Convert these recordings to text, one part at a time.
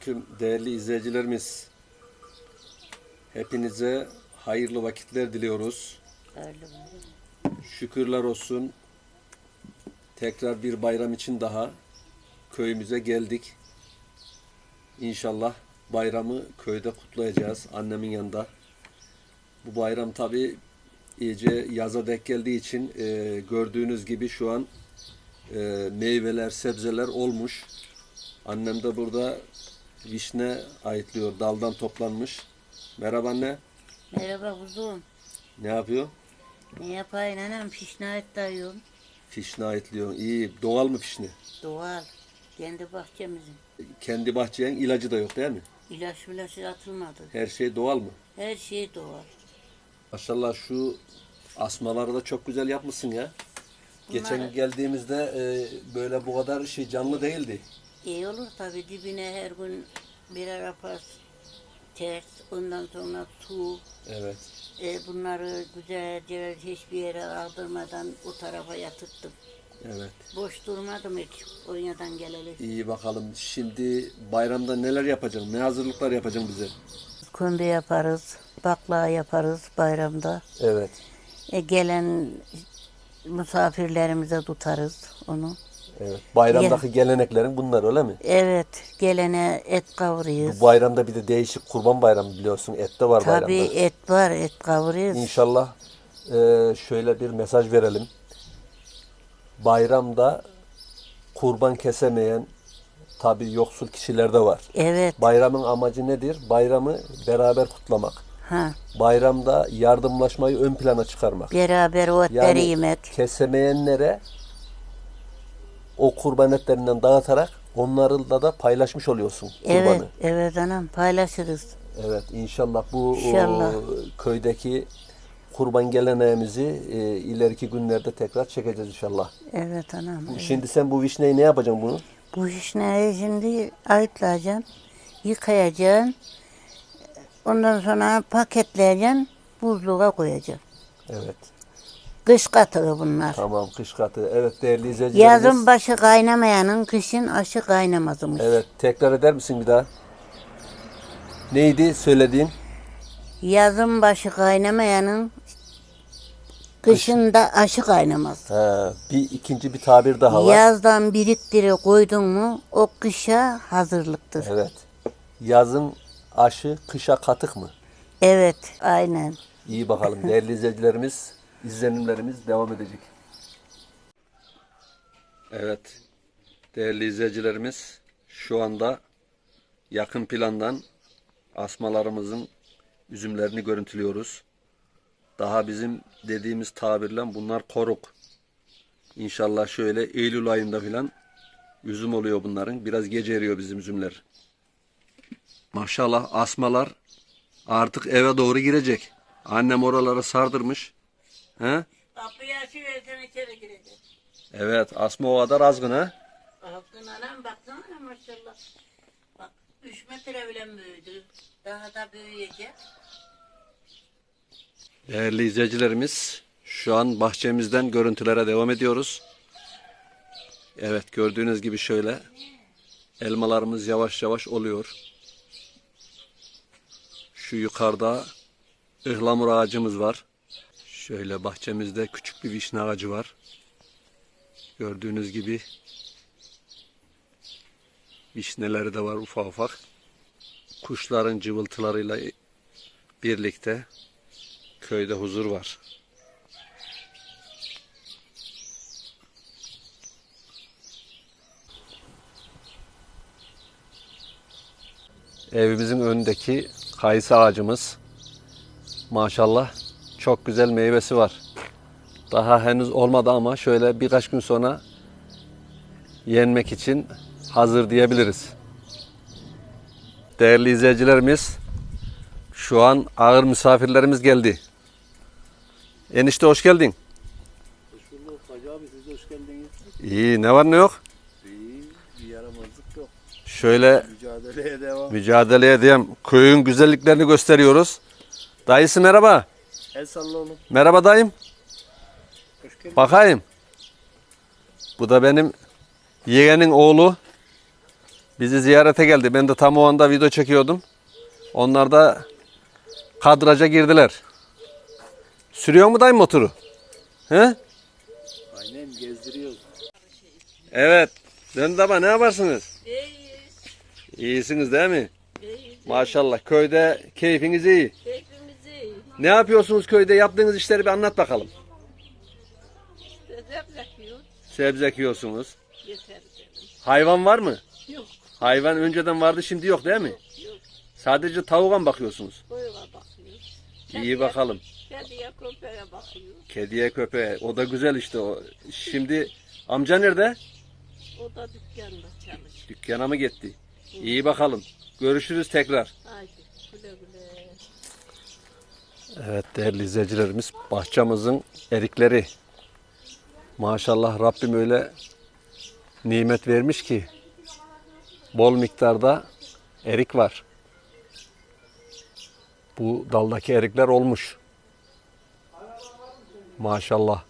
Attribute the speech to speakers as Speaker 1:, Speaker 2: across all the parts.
Speaker 1: Selamünaleyküm değerli izleyicilerimiz. Hepinize hayırlı vakitler diliyoruz.
Speaker 2: Mi?
Speaker 1: Şükürler olsun. Tekrar bir bayram için daha köyümüze geldik. İnşallah bayramı köyde kutlayacağız annemin yanında. Bu bayram tabi iyice yaza denk geldiği için e, gördüğünüz gibi şu an e, meyveler, sebzeler olmuş. Annem de burada vişne ayıtlıyor, daldan toplanmış. Merhaba anne,
Speaker 2: Merhaba kuzum.
Speaker 1: ne yapıyor?
Speaker 2: Ne yapayım anam pişnayet dayıyorum.
Speaker 1: Fişne ayıtlıyor. İyi, doğal mı fişne?
Speaker 2: Doğal. Kendi bahçemizin.
Speaker 1: Kendi bahçeyen ilacı da yok değil mi?
Speaker 2: İlaç milaç atılmadı.
Speaker 1: Her şey doğal mı?
Speaker 2: Her şey doğal.
Speaker 1: Maşallah şu asmaları da çok güzel yapmışsın ya. Geçen
Speaker 2: Bunları-
Speaker 1: geldiğimizde e, böyle bu kadar şey canlı değildi.
Speaker 2: İyi olur tabi dibine her gün birer apas ters. Ondan sonra su.
Speaker 1: Evet.
Speaker 2: E, bunları güzelce hiçbir yere aldırmadan o tarafa yatırttım.
Speaker 1: Evet.
Speaker 2: Boş durmadım hiç Konya'dan geleli.
Speaker 1: İyi bakalım. Şimdi bayramda neler yapacaksın? Ne hazırlıklar yapacaksın bize?
Speaker 2: Kömbe yaparız, baklava yaparız bayramda.
Speaker 1: Evet.
Speaker 2: E, gelen misafirlerimize tutarız onu.
Speaker 1: Evet. Bayramdaki geleneklerin bunlar öyle mi?
Speaker 2: Evet, gelene et kavuruyoruz.
Speaker 1: Bu bayramda bir de değişik kurban bayramı biliyorsun. Et de var
Speaker 2: Tabii
Speaker 1: bayramda.
Speaker 2: et var, et kavuruyoruz.
Speaker 1: İnşallah e, şöyle bir mesaj verelim. Bayramda kurban kesemeyen tabi yoksul kişiler de var.
Speaker 2: Evet,
Speaker 1: Bayramın amacı nedir? Bayramı beraber kutlamak.
Speaker 2: ha,
Speaker 1: Bayramda yardımlaşmayı ön plana çıkarmak.
Speaker 2: beraber o
Speaker 1: Yani
Speaker 2: yemek.
Speaker 1: kesemeyenlere o kurban etlerinden dağıtarak onlarla da paylaşmış oluyorsun kurbanı.
Speaker 2: Evet, evet anam paylaşırız.
Speaker 1: Evet inşallah bu
Speaker 2: İnşallah.
Speaker 1: o, köydeki kurban geleneğimizi e, ileriki günlerde tekrar çekeceğiz inşallah.
Speaker 2: Evet anam. evet.
Speaker 1: Şimdi sen bu vişneyi ne yapacaksın bunu?
Speaker 2: Bu işleri şimdi ayıtlayacaksın, yıkayacaksın. Ondan sonra paketleyeceksin, buzluğa koyacaksın.
Speaker 1: Evet.
Speaker 2: Kış katığı bunlar.
Speaker 1: Tamam kış katı. Evet değerli izleyicilerimiz.
Speaker 2: Yazın başı kaynamayanın kışın aşı kaynamazmış.
Speaker 1: Evet tekrar eder misin bir daha? Neydi söylediğin?
Speaker 2: Yazın başı kaynamayanın kışında aşı kaynamaz.
Speaker 1: Ha, bir ikinci bir tabir daha var.
Speaker 2: Yazdan biriktire koydun mu o kışa hazırlıktır. Evet,
Speaker 1: Evet. Yazın aşı kışa katık mı?
Speaker 2: aynen.
Speaker 1: İyi bakalım değerli izleyicilerimiz, izlenimlerimiz devam edecek. Evet, değerli izleyicilerimiz şu anda yakın plandan asmalarımızın üzümlerini görüntülüyoruz. Daha bizim dediğimiz tabirle bunlar koruk. İnşallah şöyle Eylül ayında filan üzüm oluyor bunların. Biraz gece eriyor bizim üzümler. Maşallah asmalar artık eve doğru girecek. Annem oraları sardırmış. He?
Speaker 2: Kapıyı açıversen içeri girecek.
Speaker 1: Evet asma o kadar azgın ha.
Speaker 2: Baktın anam baksana maşallah. Bak 3 metre bile büyüdü. Daha da büyüyecek.
Speaker 1: Değerli izleyicilerimiz şu an bahçemizden görüntülere devam ediyoruz. Evet gördüğünüz gibi şöyle elmalarımız yavaş yavaş oluyor. Şu yukarıda ıhlamur ağacımız var. Şöyle bahçemizde küçük bir vişne ağacı var. Gördüğünüz gibi vişneleri de var ufak ufak. Kuşların cıvıltılarıyla birlikte köyde huzur var. Evimizin önündeki kayısı ağacımız maşallah çok güzel meyvesi var. Daha henüz olmadı ama şöyle birkaç gün sonra yenmek için hazır diyebiliriz. Değerli izleyicilerimiz, şu an ağır misafirlerimiz geldi. Enişte hoş geldin.
Speaker 3: Hoş bulduk Hacı abi siz de hoş geldiniz.
Speaker 1: İyi ne var ne yok?
Speaker 3: İyi bir yaramazlık yok.
Speaker 1: Şöyle
Speaker 3: Mücadeleye devam.
Speaker 1: mücadeleye edeyim. Köyün güzelliklerini gösteriyoruz. Dayısı merhaba.
Speaker 3: El salla oğlum.
Speaker 1: Merhaba dayım.
Speaker 3: Hoş geldin.
Speaker 1: Bakayım. Bu da benim yeğenin oğlu. Bizi ziyarete geldi. Ben de tam o anda video çekiyordum. Onlar da kadraja girdiler. Sürüyor mu dayı motoru? He?
Speaker 3: Aynen gezdiriyoruz.
Speaker 1: Evet. Dön baba ne yaparsınız?
Speaker 2: İyiyiz.
Speaker 1: İyisiniz değil mi?
Speaker 2: İyiyiz.
Speaker 1: Maşallah. Köyde keyfiniz iyi.
Speaker 2: İyi.
Speaker 1: Ne yapıyorsunuz köyde? Yaptığınız işleri bir anlat bakalım.
Speaker 2: Sebze yapıyoruz.
Speaker 1: Sebze.
Speaker 2: Yeter canım.
Speaker 1: Hayvan var mı?
Speaker 2: Yok.
Speaker 1: Hayvan önceden vardı şimdi yok değil mi?
Speaker 2: Yok.
Speaker 1: Sadece tavuğa mı bakıyorsunuz?
Speaker 2: Koyuna bakıyoruz.
Speaker 1: İyi bakalım.
Speaker 2: Kediye köpeğe bakıyoruz.
Speaker 1: Kediye köpeğe. O da güzel işte o. Şimdi amca nerede?
Speaker 2: O da dükkanda çalışıyor.
Speaker 1: Dükkana mı gitti? İyi bakalım. Görüşürüz tekrar.
Speaker 2: Haydi.
Speaker 1: Evet değerli izleyicilerimiz bahçemizin erikleri. Maşallah Rabbim öyle nimet vermiş ki bol miktarda erik var. Bu daldaki erikler olmuş. Maşallah.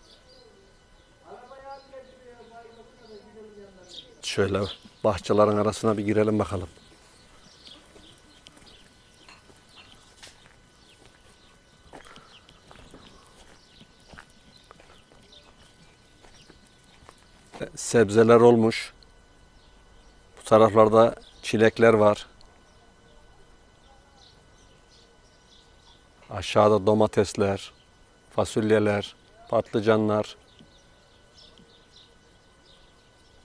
Speaker 1: Şöyle bahçelerin arasına bir girelim bakalım. Sebzeler olmuş. Bu taraflarda çilekler var. Aşağıda domatesler, fasulyeler, patlıcanlar.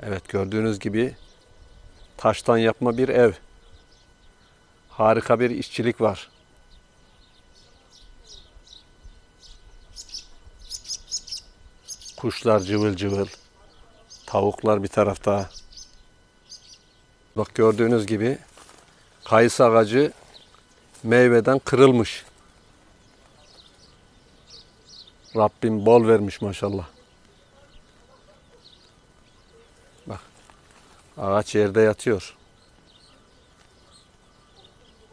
Speaker 1: Evet gördüğünüz gibi taştan yapma bir ev. Harika bir işçilik var. Kuşlar cıvıl cıvıl. Tavuklar bir tarafta. Bak gördüğünüz gibi kayısı ağacı meyveden kırılmış. Rabbim bol vermiş maşallah. Bak ağaç yerde yatıyor.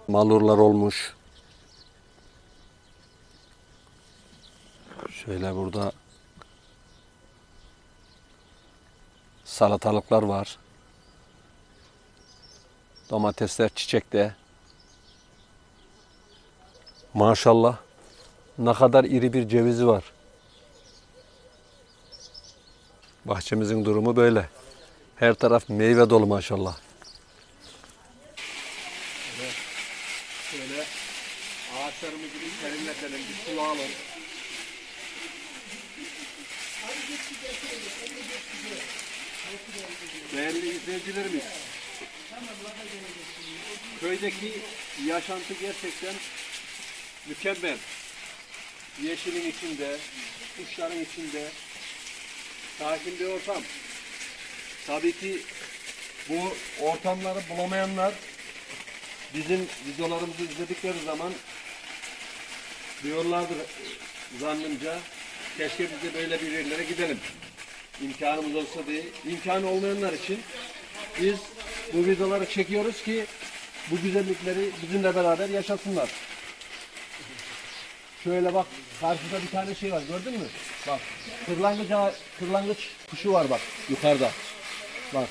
Speaker 1: Malurlar olmuş. Şöyle burada salatalıklar var. Domatesler çiçekte. Maşallah ne kadar iri bir cevizi var. Bahçemizin durumu böyle. Her taraf meyve dolu maşallah. Şöyle ağaçlarımızı bir serinletelim, bir sulayalım. Değerli izleyicilerimiz, köydeki yaşantı gerçekten mükemmel. Yeşilin içinde, kuşların içinde, sakin bir ortam. Tabii ki bu ortamları bulamayanlar bizim videolarımızı izledikleri zaman diyorlardır zannımca keşke biz de böyle bir yerlere gidelim imkanımız olsa diye. İmkanı olmayanlar için biz bu videoları çekiyoruz ki bu güzellikleri bizimle beraber yaşasınlar. Şöyle bak karşıda bir tane şey var gördün mü? Bak kırlangıç, kırlangıç kuşu var bak yukarıda. Bak.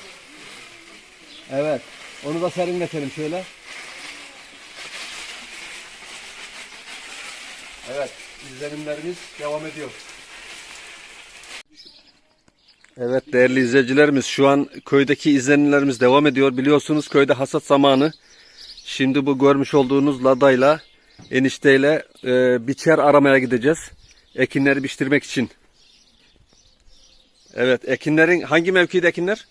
Speaker 1: Evet. Onu da serinletelim şöyle. Evet. izlenimlerimiz devam ediyor. Evet değerli izleyicilerimiz şu an köydeki izlenimlerimiz devam ediyor. Biliyorsunuz köyde hasat zamanı. Şimdi bu görmüş olduğunuz ladayla enişteyle e, biçer aramaya gideceğiz. Ekinleri biçtirmek için. Evet ekinlerin hangi mevkide ekinler?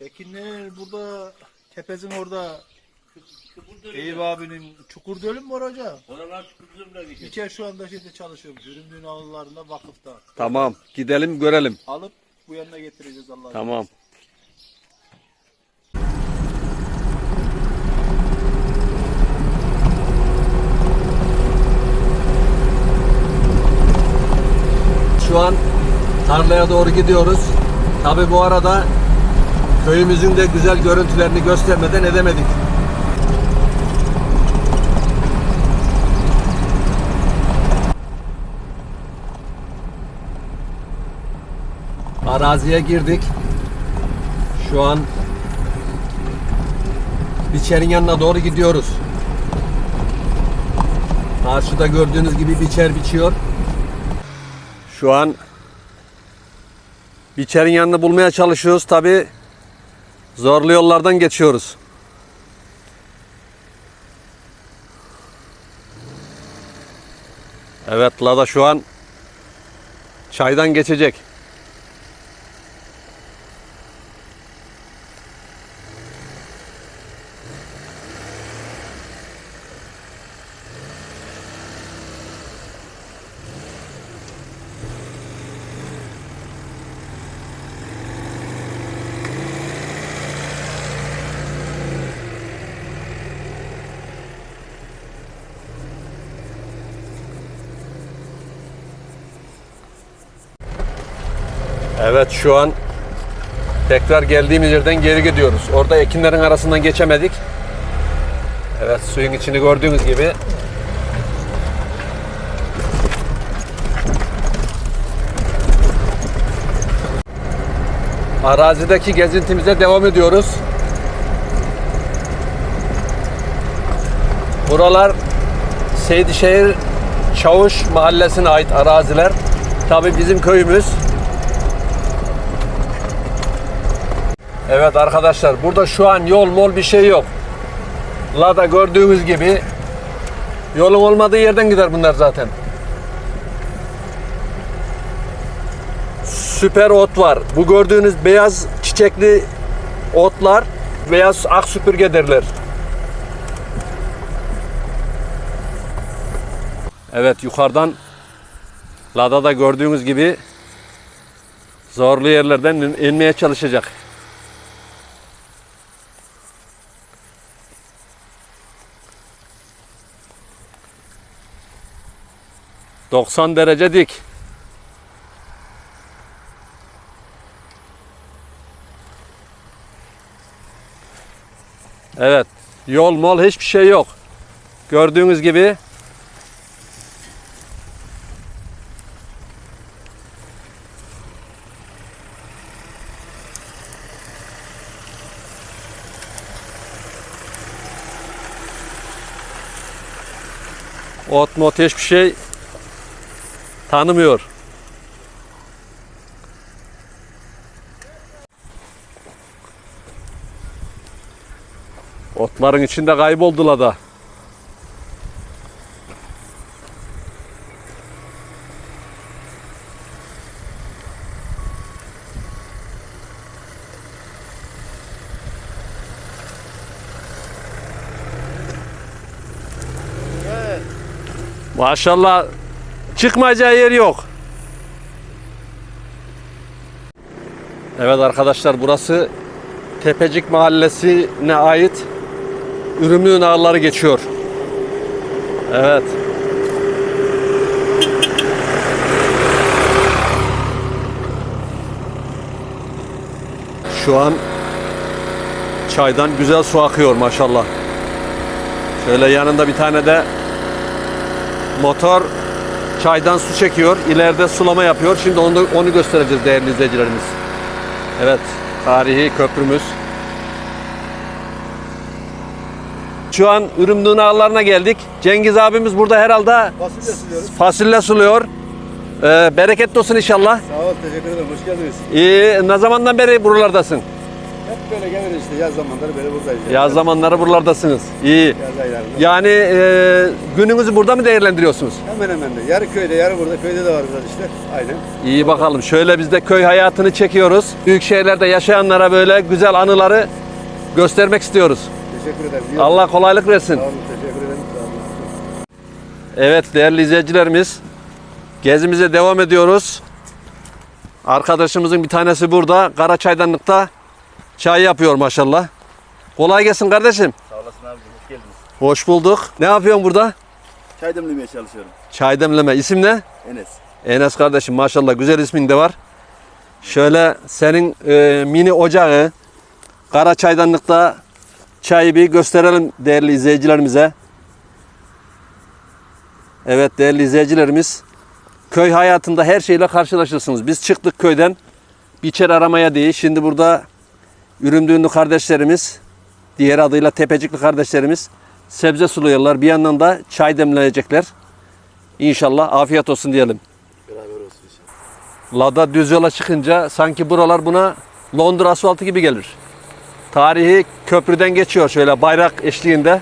Speaker 3: Ekinler burada Tepez'in orada Eyüp abinin çukur dölüm mü var hoca?
Speaker 2: Oralar kuzumla gidiyor.
Speaker 3: İçer şu anda şimdi çalışıyorum. Ürümdüğün ağıllarında vakıfta.
Speaker 1: Tamam gidelim görelim.
Speaker 3: Alıp bu yanına getireceğiz Allah'a.
Speaker 1: Tamam. Şu an tarlaya doğru gidiyoruz. Tabi bu arada köyümüzün de güzel görüntülerini göstermeden edemedik. Araziye girdik. Şu an biçerin yanına doğru gidiyoruz. Karşıda gördüğünüz gibi biçer biçiyor. Şu an biçerin yanını bulmaya çalışıyoruz. Tabi zorlu yollardan geçiyoruz. Evet Lada şu an çaydan geçecek. Evet şu an tekrar geldiğimiz yerden geri gidiyoruz. Orada ekinlerin arasından geçemedik. Evet suyun içini gördüğünüz gibi arazideki gezintimize devam ediyoruz. Buralar Seydişehir Çavuş mahallesine ait araziler. Tabi bizim köyümüz. Evet arkadaşlar burada şu an yol mol bir şey yok. Lada gördüğünüz gibi yolun olmadığı yerden gider bunlar zaten. Süper ot var. Bu gördüğünüz beyaz çiçekli otlar beyaz ak süpürge derler. Evet yukarıdan Lada'da gördüğünüz gibi zorlu yerlerden in- inmeye çalışacak. ...90 derece dik. Evet. Yol mol hiçbir şey yok. Gördüğünüz gibi ot mot hiçbir şey tanımıyor. Otların içinde kayboldular da. Maşallah çıkmayacağı yer yok. Evet arkadaşlar burası Tepecik Mahallesi'ne ait Ürümlü Nağları geçiyor. Evet. Şu an çaydan güzel su akıyor maşallah. Şöyle yanında bir tane de motor çaydan su çekiyor. İleride sulama yapıyor. Şimdi onu, onu göstereceğiz değerli izleyicilerimiz. Evet, tarihi köprümüz. Şu an Ürümdüğün ağlarına geldik. Cengiz abimiz burada herhalde
Speaker 3: Fasulye suluyoruz.
Speaker 1: fasulye suluyor. Ee, bereketli olsun inşallah.
Speaker 3: Sağ ol, teşekkür ederim. Hoş geldiniz.
Speaker 1: İyi, ne zamandan beri buralardasın?
Speaker 3: Böyle geliriz işte yaz zamanları böyle buradayız.
Speaker 1: Yaz zamanları buralardasınız. İyi.
Speaker 3: Yaz aylarında.
Speaker 1: Yani e, gününüzü burada mı değerlendiriyorsunuz?
Speaker 3: Hemen hemen de. Yarı köyde, yarı burada. Köyde de var biraz işte. Aynen.
Speaker 1: İyi bakalım. Şöyle biz de köy hayatını çekiyoruz. Büyük şehirlerde yaşayanlara böyle güzel anıları göstermek istiyoruz.
Speaker 3: Teşekkür ederim. İyi
Speaker 1: Allah kolaylık versin.
Speaker 3: Sağ olun, teşekkür ederim. Sağ olun.
Speaker 1: Evet değerli izleyicilerimiz. Gezimize devam ediyoruz. Arkadaşımızın bir tanesi burada. Kara çaydanlıkta çay yapıyor maşallah. Kolay gelsin kardeşim.
Speaker 4: Sağ olasın abi, hoş geldiniz.
Speaker 1: Hoş bulduk. Ne yapıyorsun burada?
Speaker 4: Çay demlemeye çalışıyorum.
Speaker 1: Çay demleme. İsim ne?
Speaker 4: Enes.
Speaker 1: Enes kardeşim maşallah güzel ismin de var. Şöyle senin e, mini ocağı kara çaydanlıkta çayı bir gösterelim değerli izleyicilerimize. Evet değerli izleyicilerimiz köy hayatında her şeyle karşılaşırsınız. Biz çıktık köyden biçer aramaya değil. Şimdi burada ürümdüğünlü kardeşlerimiz diğer adıyla Tepecikli kardeşlerimiz sebze suluyorlar. Bir yandan da çay demlenecekler. İnşallah afiyet olsun diyelim.
Speaker 4: Beraber olsun inşallah.
Speaker 1: Lada düz yola çıkınca sanki buralar buna Londra asfaltı gibi gelir. Tarihi köprüden geçiyor şöyle bayrak eşliğinde.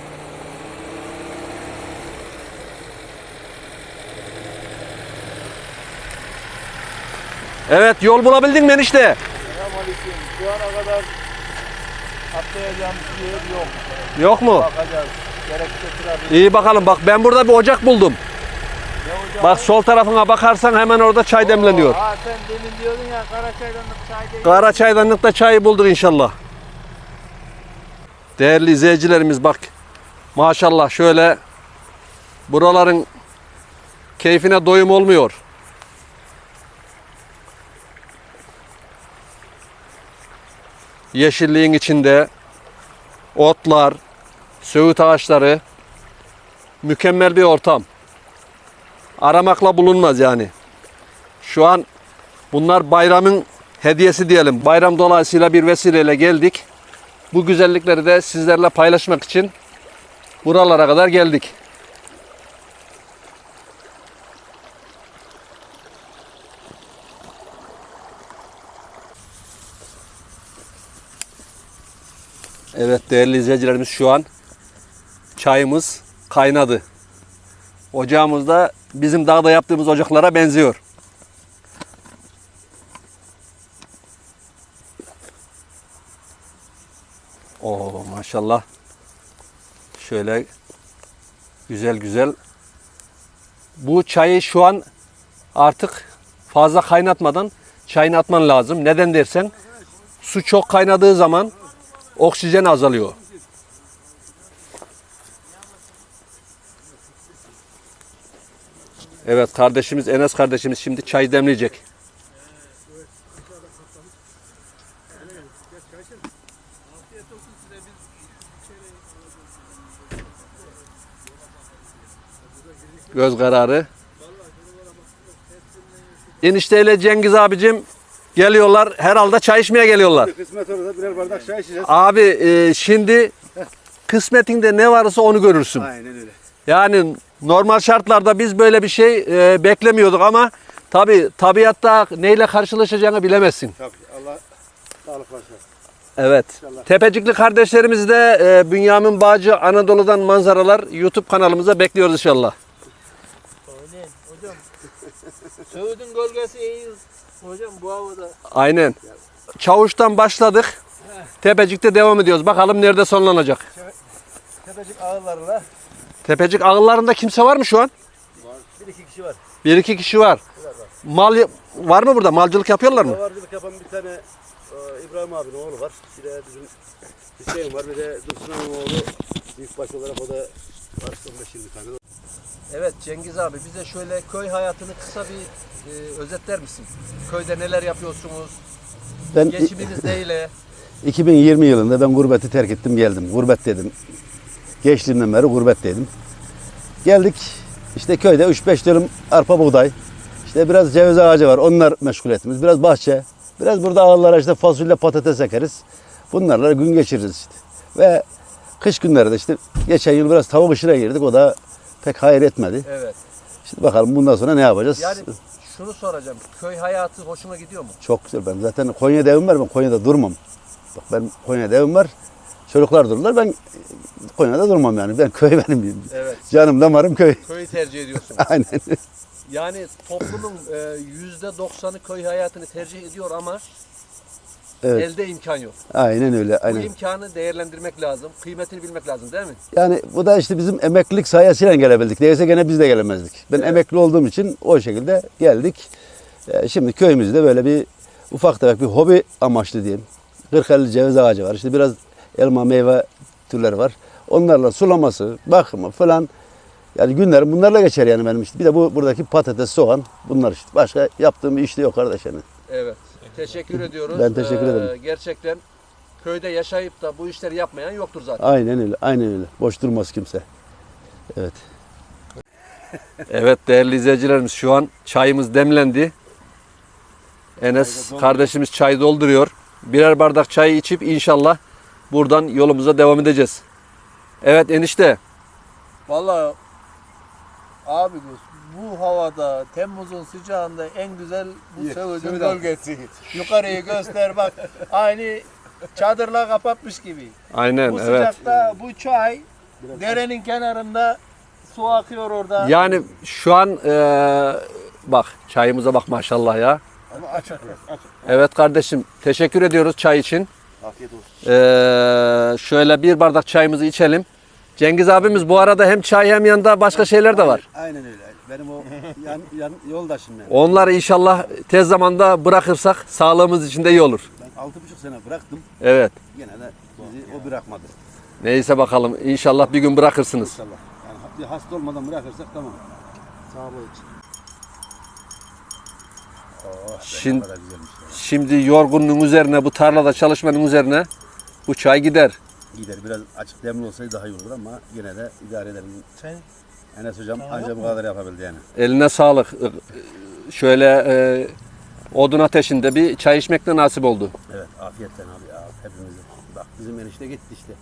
Speaker 1: Evet yol bulabildin mi enişte?
Speaker 3: Selamünaleyküm. Şu ana kadar atlayacağımız bir yer yok.
Speaker 1: Yok mu?
Speaker 3: Bakacağız. Gerekirse.
Speaker 1: İyi bakalım bak ben burada bir ocak buldum.
Speaker 3: Ne?
Speaker 1: Bak sol tarafına bakarsan hemen orada çay demleniyor.
Speaker 3: Ha sen demin diyordun ya Karaçay'danlık çay değil.
Speaker 1: Kara çaydanlıkta çayı bulduk inşallah. Değerli izleyicilerimiz bak. Maşallah şöyle buraların keyfine doyum olmuyor. Yeşilliğin içinde otlar, söğüt ağaçları mükemmel bir ortam. Aramakla bulunmaz yani. Şu an Bunlar bayramın hediyesi diyelim. Bayram dolayısıyla bir vesileyle geldik. Bu güzellikleri de sizlerle paylaşmak için buralara kadar geldik. Evet değerli izleyicilerimiz şu an çayımız kaynadı. Ocağımız da bizim dağda yaptığımız ocaklara benziyor. Oo maşallah. Şöyle güzel güzel. Bu çayı şu an artık fazla kaynatmadan çayını atman lazım. Neden dersen su çok kaynadığı zaman oksijen azalıyor. Evet kardeşimiz Enes kardeşimiz şimdi çay demleyecek. Göz kararı. Enişteyle Cengiz abicim geliyorlar. Herhalde çay içmeye geliyorlar.
Speaker 4: Kısmet olursa birer bardak çay içeceğiz.
Speaker 1: Abi e, şimdi kısmetinde ne varsa onu görürsün.
Speaker 4: Aynen öyle.
Speaker 1: Yani normal şartlarda biz böyle bir şey e, beklemiyorduk ama tabi tabiatta neyle karşılaşacağını bilemezsin.
Speaker 4: Tabii Allah sağlık versin.
Speaker 1: Evet.
Speaker 4: İnşallah.
Speaker 1: Tepecikli kardeşlerimiz de e, Bünyamin Bağcı Anadolu'dan manzaralar YouTube kanalımıza bekliyoruz inşallah.
Speaker 3: Aynen hocam. Söğütün gölgesi iyi. Hocam bu havada.
Speaker 1: Aynen. Çavuş'tan başladık. Tepecik'te devam ediyoruz. Bakalım nerede sonlanacak.
Speaker 3: Tepecik ağırlarla
Speaker 1: Tepecik ağıllarında kimse var mı şu an?
Speaker 3: bir iki kişi var.
Speaker 1: Bir iki kişi var. Mal var mı burada? Malcılık yapıyorlar mı?
Speaker 4: Davarcılık yapan bir tane e, İbrahim abinin oğlu var. Bir de bizim Hüseyin var. Bir de Dursun'un oğlu büyükbaş olarak o da var 15-20 tane.
Speaker 1: Evet Cengiz abi bize şöyle köy hayatını kısa bir e, özetler misin? Köyde neler yapıyorsunuz?
Speaker 5: Ben
Speaker 1: Geçiminiz neyle?
Speaker 5: 2020 yılında ben gurbeti terk ettim geldim. Gurbet dedim. Gençliğimden beri gurbetteydim. Geldik işte köyde 3-5 dönüm arpa buğday. İşte biraz ceviz ağacı var. Onlar meşgul ettiğimiz. Biraz bahçe. Biraz burada ağırlara işte fasulye patates ekeriz. Bunlarla gün geçiririz işte. Ve kış günleri de işte geçen yıl biraz tavuk işine girdik. O da pek hayır etmedi.
Speaker 1: Evet.
Speaker 5: Şimdi bakalım bundan sonra ne yapacağız?
Speaker 1: Yani şunu soracağım. Köy hayatı hoşuna gidiyor mu?
Speaker 5: Çok güzel. Ben zaten Konya'da evim var. Ben Konya'da durmam. Bak ben Konya'da evim var. Çocuklar dururlar. Ben Konya'da durmam yani. Ben köy benim.
Speaker 1: Evet.
Speaker 5: Canım damarım köy.
Speaker 1: Köyü tercih ediyorsun.
Speaker 5: Aynen.
Speaker 1: Yani toplumun e, yüzde doksanı köy hayatını tercih ediyor ama
Speaker 5: Evet.
Speaker 1: elde imkan yok.
Speaker 5: Aynen öyle.
Speaker 1: Bu
Speaker 5: Aynen.
Speaker 1: imkanı değerlendirmek lazım. Kıymetini bilmek lazım değil mi?
Speaker 5: Yani bu da işte bizim emeklilik sayesinde gelebildik. Değilse gene biz de gelemezdik. Ben emekli olduğum için o şekilde geldik. Ee, şimdi köyümüzde böyle bir ufak tefek bir hobi amaçlı diyeyim. 40 ceviz ağacı var. İşte biraz elma meyve türleri var. Onlarla sulaması, bakımı falan yani günlerim bunlarla geçer yani benim işte. Bir de bu buradaki patates, soğan bunlar işte. Başka yaptığım bir iş de yok kardeş yani.
Speaker 1: Evet. Teşekkür ediyoruz.
Speaker 5: Ben teşekkür
Speaker 1: Ee,
Speaker 5: ederim.
Speaker 1: Gerçekten köyde yaşayıp da bu işleri yapmayan yoktur zaten.
Speaker 5: Aynen öyle. Aynen öyle. Boş durmaz kimse. Evet.
Speaker 1: Evet değerli izleyicilerimiz şu an çayımız demlendi. Enes kardeşimiz çay dolduruyor. Birer bardak çay içip inşallah buradan yolumuza devam edeceğiz. Evet enişte.
Speaker 3: Vallahi abi bu havada Temmuz'un sıcağında en güzel bu Söğüt'ün bölgesi. Yukarıyı göster bak. Aynı çadırla kapatmış gibi.
Speaker 1: Aynen
Speaker 3: bu
Speaker 1: evet.
Speaker 3: sıcakta bu çay derenin kenarında su akıyor orada.
Speaker 1: Yani şu an eee, bak çayımıza bak maşallah ya.
Speaker 4: Ama açık biraz.
Speaker 1: Evet kardeşim teşekkür ediyoruz çay için.
Speaker 4: Afiyet olsun.
Speaker 1: Eee, şöyle bir bardak çayımızı içelim. Cengiz abimiz bu arada hem çay hem yanında başka şeyler de var.
Speaker 5: Aynen öyle. Benim o yan, yan yoldaşım yani.
Speaker 1: Onları inşallah tez zamanda bırakırsak sağlığımız için de iyi olur.
Speaker 5: Ben altı buçuk sene bıraktım.
Speaker 1: Evet.
Speaker 5: Gene de bizi o bırakmadı.
Speaker 1: Neyse bakalım inşallah bir gün bırakırsınız.
Speaker 5: İnşallah. Yani bir hasta olmadan bırakırsak tamam. Sağlığı için.
Speaker 1: Şimdi, şimdi yorgunluğun üzerine bu tarlada çalışmanın üzerine bu çay gider.
Speaker 5: Gider biraz açık demli olsaydı daha iyi olur ama yine de idare edelim.
Speaker 3: Sen
Speaker 5: Enes hocam ancak bu kadar yapabildi yani.
Speaker 1: Eline sağlık. Şöyle e, odun ateşinde bir çay içmek de nasip oldu.
Speaker 5: Evet afiyetten abi ya hepimize. Bak bizim enişte gitti işte.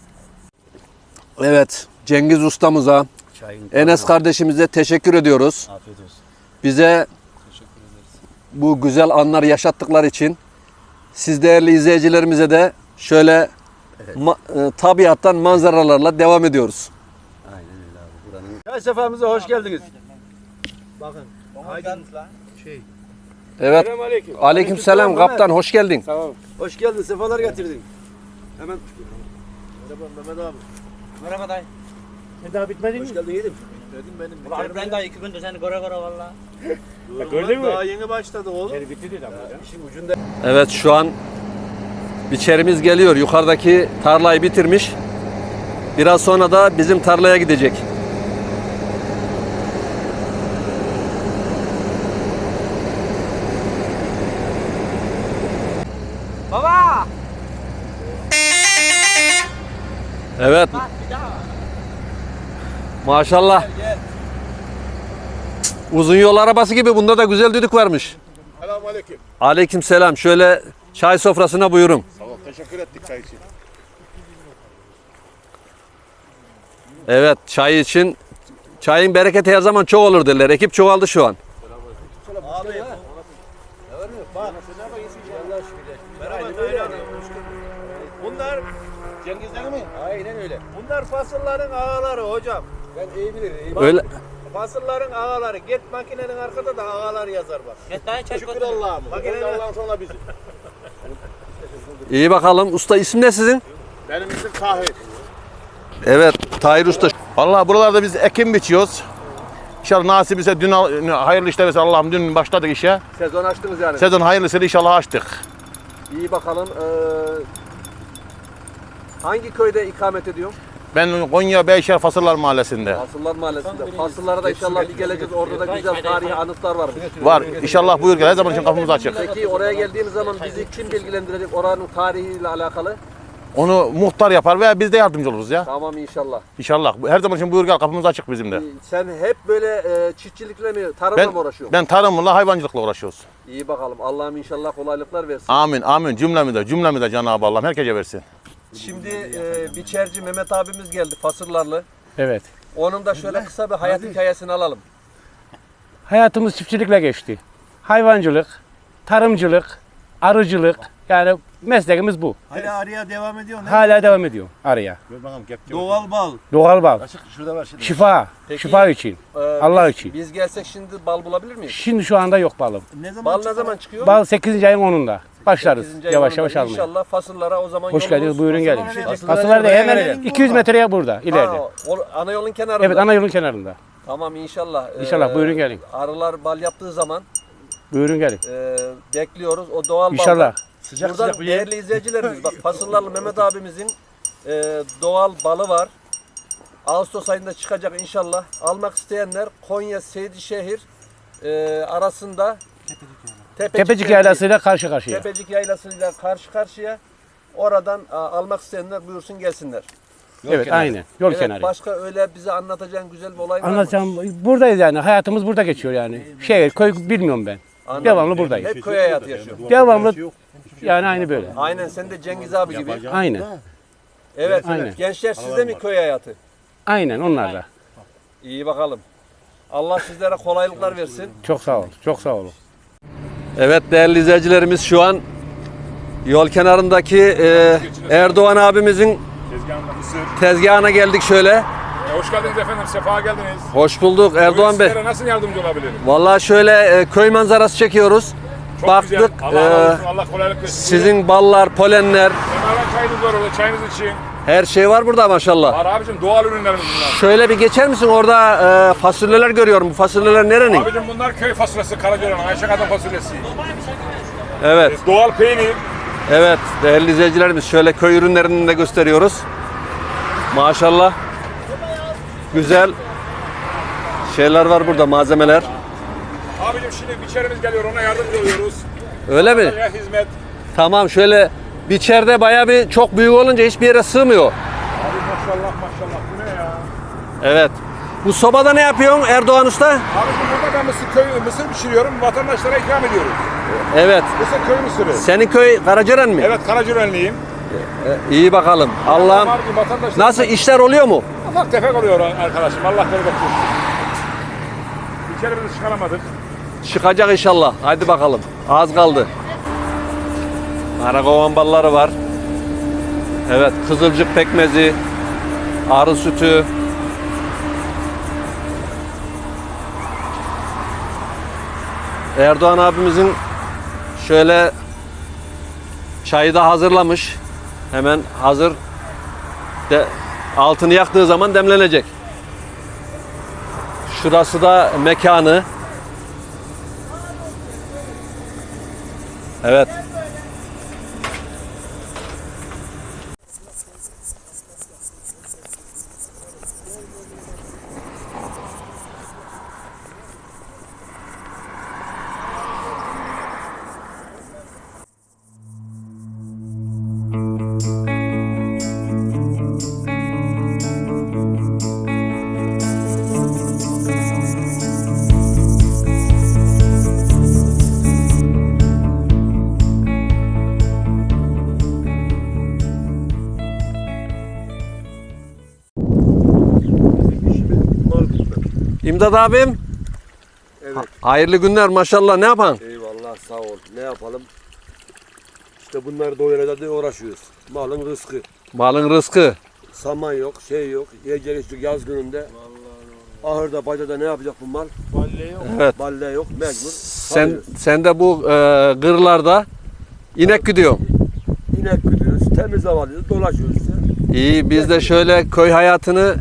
Speaker 1: Evet Cengiz ustamıza,
Speaker 5: Çayın
Speaker 1: Enes kardeşimize teşekkür ediyoruz.
Speaker 5: Afiyet olsun.
Speaker 1: Bize bu güzel anlar yaşattıkları için siz değerli izleyicilerimize de şöyle ma- e, tabiattan manzaralarla devam ediyoruz.
Speaker 5: Çay sefamıza hoş geldiniz.
Speaker 3: bakın. Aydın şey.
Speaker 1: Evet. Aleykümselam kaptan hoş geldin.
Speaker 5: Hoş geldin. Sefalar getirdin. Hemen
Speaker 3: Merhaba Mehmet abi.
Speaker 6: Merhaba dayı. Sen daha bitmedin
Speaker 5: hoş
Speaker 6: mi?
Speaker 5: geldin yedim.
Speaker 3: Dedim benim.
Speaker 6: Ulan ben daha iki gündür seni göre göre valla.
Speaker 3: gördün mü? Daha yeni başladı oğlum.
Speaker 6: bitti dedi ama.
Speaker 5: İşin ucunda.
Speaker 1: Evet şu an biçerimiz geliyor. Yukarıdaki tarlayı bitirmiş. Biraz sonra da bizim tarlaya gidecek.
Speaker 6: Baba!
Speaker 1: Evet. Maşallah. Uzun yol arabası gibi bunda da güzel düdük varmış.
Speaker 4: Selamun aleyküm.
Speaker 1: Aleykümselam. Şöyle çay sofrasına buyurun.
Speaker 4: Sağ ol. Teşekkür ettik çay için.
Speaker 1: Evet çay için çayın bereketi her zaman çok olur derler. Ekip çoğaldı şu an.
Speaker 3: Abi. Bak. Merhaba Taylan. Bunlar
Speaker 4: Cengiz'den mi?
Speaker 3: Aynen öyle. Bunlar fasılların ağaları hocam.
Speaker 4: Ben iyi bilirim.
Speaker 1: Öyle
Speaker 3: Fasılların ağaları. Git makinenin arkada da ağalar yazar bak.
Speaker 6: Git dayı çek
Speaker 4: Şükür. Allah'ım.
Speaker 3: Hele.
Speaker 4: Allah'ın sonra bizi.
Speaker 1: iyi bakalım. Usta isim ne sizin?
Speaker 4: Benim isim Tahir.
Speaker 1: Evet Tahir Usta.
Speaker 7: Vallahi buralarda biz ekim biçiyoruz. İnşallah nasip ise dün hayırlı işler ise Allah'ım dün başladık işe.
Speaker 1: Sezon açtınız yani.
Speaker 7: Sezon hayırlısıyla inşallah açtık.
Speaker 1: İyi bakalım. Ee, hangi köyde ikamet ediyor?
Speaker 7: Ben Konya Beyşehir Fasıllar Mahallesi'nde.
Speaker 1: Fasıllar Mahallesi'nde. Fasıllara da inşallah bir geleceğiz. Orada da güzel tarihi anıtlar var.
Speaker 7: Var. İnşallah buyur gel. Her zaman için kapımız açık.
Speaker 1: Peki oraya geldiğimiz zaman bizi kim bilgilendirecek oranın tarihiyle alakalı?
Speaker 7: Onu muhtar yapar veya biz de yardımcı oluruz ya.
Speaker 1: Tamam inşallah.
Speaker 7: İnşallah. Her zaman için buyur gel kapımız açık bizim de.
Speaker 1: Sen hep böyle e, çiftçilikle mi, tarımla
Speaker 7: Ben,
Speaker 1: mı uğraşıyorsun?
Speaker 7: ben tarımla hayvancılıkla uğraşıyoruz.
Speaker 1: İyi bakalım. Allah'ım inşallah kolaylıklar versin.
Speaker 7: Amin amin cümlemi de cümlemi de Cenab-ı Allah'ım herkese versin.
Speaker 1: Şimdi e, biçerci Mehmet abimiz geldi Fasırlarlı.
Speaker 8: Evet.
Speaker 1: Onun da şöyle kısa bir hayat hikayesini alalım.
Speaker 8: Hayatımız çiftçilikle geçti. Hayvancılık, tarımcılık, arıcılık yani mesleğimiz bu.
Speaker 3: Hala araya devam ediyor. Ne?
Speaker 8: Hala devam ediyor araya.
Speaker 3: Doğal bal.
Speaker 8: Doğal bal,
Speaker 5: Açık şurada var şimdi.
Speaker 8: şifa,
Speaker 1: Peki,
Speaker 8: şifa için,
Speaker 1: Ee,
Speaker 8: Allah
Speaker 1: biz,
Speaker 8: için.
Speaker 1: Biz gelsek şimdi bal bulabilir miyiz?
Speaker 8: Şimdi şu anda yok balım.
Speaker 3: Ne zaman
Speaker 1: Bal ne
Speaker 3: çıkar?
Speaker 1: zaman çıkıyor?
Speaker 8: Bal 8. ayın 10'unda. Başlarız yavaş
Speaker 1: yolunda.
Speaker 8: yavaş almaya.
Speaker 1: İnşallah fasıllara o zaman
Speaker 8: Hoş geldiniz buyurun gelin.
Speaker 3: Fasıllar
Speaker 8: da hemen
Speaker 3: Nerede?
Speaker 8: 200 metreye burada ileride.
Speaker 1: Ha, o, ana yolun kenarında.
Speaker 8: Evet ana yolun kenarında.
Speaker 1: Tamam inşallah.
Speaker 8: İnşallah,
Speaker 1: Ee,
Speaker 8: buyurun gelin.
Speaker 1: Arılar bal yaptığı zaman
Speaker 8: Buyurun gelin.
Speaker 1: e, bekliyoruz. O doğal
Speaker 8: İnşallah.
Speaker 1: baldan. Buradan değerli izleyicilerimiz bak Fasıllarlı Mehmet abimizin e, doğal balı var. Ağustos ayında çıkacak inşallah. Almak isteyenler Konya Seydişehir e, arasında Tepecik,
Speaker 8: Tepecik
Speaker 1: Yayla-
Speaker 8: yaylasıyla karşı karşıya.
Speaker 1: Tepecik yaylasıyla karşı karşıya. Oradan a, almak isteyenler buyursun gelsinler.
Speaker 8: Evet aynen. Yol
Speaker 1: evet,
Speaker 8: kenarı.
Speaker 1: Başka öyle bize anlatacağın güzel bir olay var mı?
Speaker 8: Anlatacağım buradayız yani. Hayatımız burada geçiyor yani. Şehir, köy bilmiyorum ben.
Speaker 1: Anladım.
Speaker 8: Devamlı buradayız.
Speaker 1: Hep köy hayatı yaşıyor.
Speaker 8: Devamlı yani aynı böyle.
Speaker 1: Aynen sen de Cengiz abi gibi.
Speaker 8: Aynen.
Speaker 1: Evet.
Speaker 8: Aynen.
Speaker 1: Gençler sizde mi köy hayatı?
Speaker 8: Aynen onlar da.
Speaker 1: İyi bakalım. Allah sizlere kolaylıklar versin.
Speaker 8: Çok sağ ol. Çok sağ olun.
Speaker 1: Evet değerli izleyicilerimiz şu an yol kenarındaki e, Erdoğan abimizin
Speaker 9: Tezgahında mısır.
Speaker 1: tezgahına geldik şöyle.
Speaker 9: E, hoş geldiniz efendim, sefa geldiniz.
Speaker 1: Hoş bulduk Erdoğan Bey.
Speaker 9: Sizlere nasıl yardımcı olabilirim?
Speaker 1: Vallahi şöyle e, köy manzarası çekiyoruz.
Speaker 9: Çok
Speaker 1: Baktık
Speaker 9: güzel. Allah razı olsun, Allah kolaylık versin.
Speaker 1: sizin ballar, polenler,
Speaker 9: çayınız var orada, çayınız için.
Speaker 1: her şey var burada maşallah.
Speaker 9: Var abicim, doğal ürünlerimiz bunlar.
Speaker 1: Şöyle bir geçer misin? Orada e, fasulyeler görüyorum. Bu fasulyeler nerenin?
Speaker 9: Abicim bunlar köy fasulyesi, Karacören, Ayşe Kadın fasulyesi.
Speaker 1: Evet,
Speaker 9: E, Doğal peynir.
Speaker 1: evet değerli izleyicilerimiz şöyle köy ürünlerini de gösteriyoruz. Maşallah. Güzel şeyler var burada malzemeler.
Speaker 9: Abicim şimdi biçerimiz geliyor, ona yardımcı oluyoruz.
Speaker 1: Öyle mi?
Speaker 9: Ya hizmet.
Speaker 1: Tamam şöyle biçerde bayağı bir çok büyük olunca hiçbir yere sığmıyor.
Speaker 9: Abi maşallah maşallah, bu ne ya?
Speaker 1: Evet. Bu sobada ne yapıyorsun Erdoğan Usta?
Speaker 9: Abicim burada ben mısır, köy, mısır pişiriyorum, vatandaşlara ikram ediyoruz.
Speaker 1: Evet.
Speaker 9: Mısır köy mısırı.
Speaker 1: Senin köy Karacören mi?
Speaker 9: Evet, Karacörenliyim.
Speaker 1: İyi bakalım. Allah'ım. Nasıl işler oluyor mu?
Speaker 9: Ufak tefek oluyor arkadaşım. Allah versin. İçerimizi çıkaramadık.
Speaker 1: Çıkacak inşallah. Hadi bakalım. Az kaldı. Karakovan balları var. Evet, kızılcık pekmezi, arı sütü. Erdoğan abimizin şöyle çayı da hazırlamış. Hemen hazır. De, altını yaktığı zaman demlenecek. Şurası da mekanı. Evet. İmdad abim.
Speaker 4: Evet.
Speaker 1: Hayırlı günler maşallah ne yapan?
Speaker 4: Eyvallah sağ ol. Ne yapalım? İşte bunları doyuracağız diye uğraşıyoruz. Malın rızkı.
Speaker 1: Malın rızkı.
Speaker 4: Saman yok, şey yok. Yiyecek içecek yaz gününde. Ahırda, bacada ne yapacak bu mal?
Speaker 1: Evet.
Speaker 4: Balle yok, mecbur.
Speaker 1: Sen sen de bu e, gırlarda inek gidiyorsun.
Speaker 4: İnek gidiyoruz, temiz hava alıyoruz, dolaşıyoruz.
Speaker 1: İyi biz de şöyle köy hayatını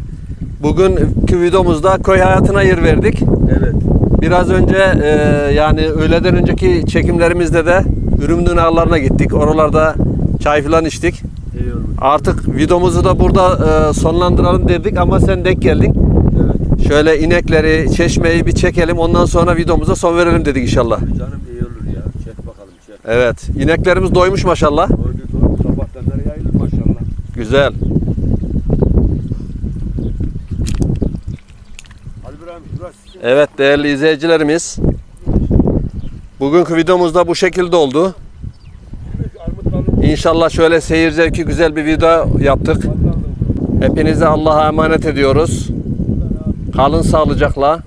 Speaker 1: bugünkü videomuzda köy hayatına yer verdik.
Speaker 4: Evet.
Speaker 1: Biraz önce e, yani öğleden önceki çekimlerimizde de Ürümdün ağlarına gittik. Oralarda çay falan içtik.
Speaker 4: İyi olmuş.
Speaker 1: Artık videomuzu da burada e, sonlandıralım dedik ama sen denk geldin.
Speaker 4: Evet.
Speaker 1: Şöyle inekleri, çeşmeyi bir çekelim ondan sonra videomuza son verelim dedik inşallah.
Speaker 4: Canım iyi olur ya. Çek bakalım, çek.
Speaker 1: Evet ineklerimiz doymuş maşallah.
Speaker 4: Doydu doydu, sabahtan beri yayılır maşallah.
Speaker 1: Güzel.
Speaker 4: Ali İbrahim, şurası sizin.
Speaker 1: Evet değerli izleyicilerimiz. Bugünkü videomuz da bu şekilde oldu. İnşallah şöyle seyir zevki güzel bir video yaptık. Hepinize Allah'a emanet ediyoruz. Kalın sağlıcakla.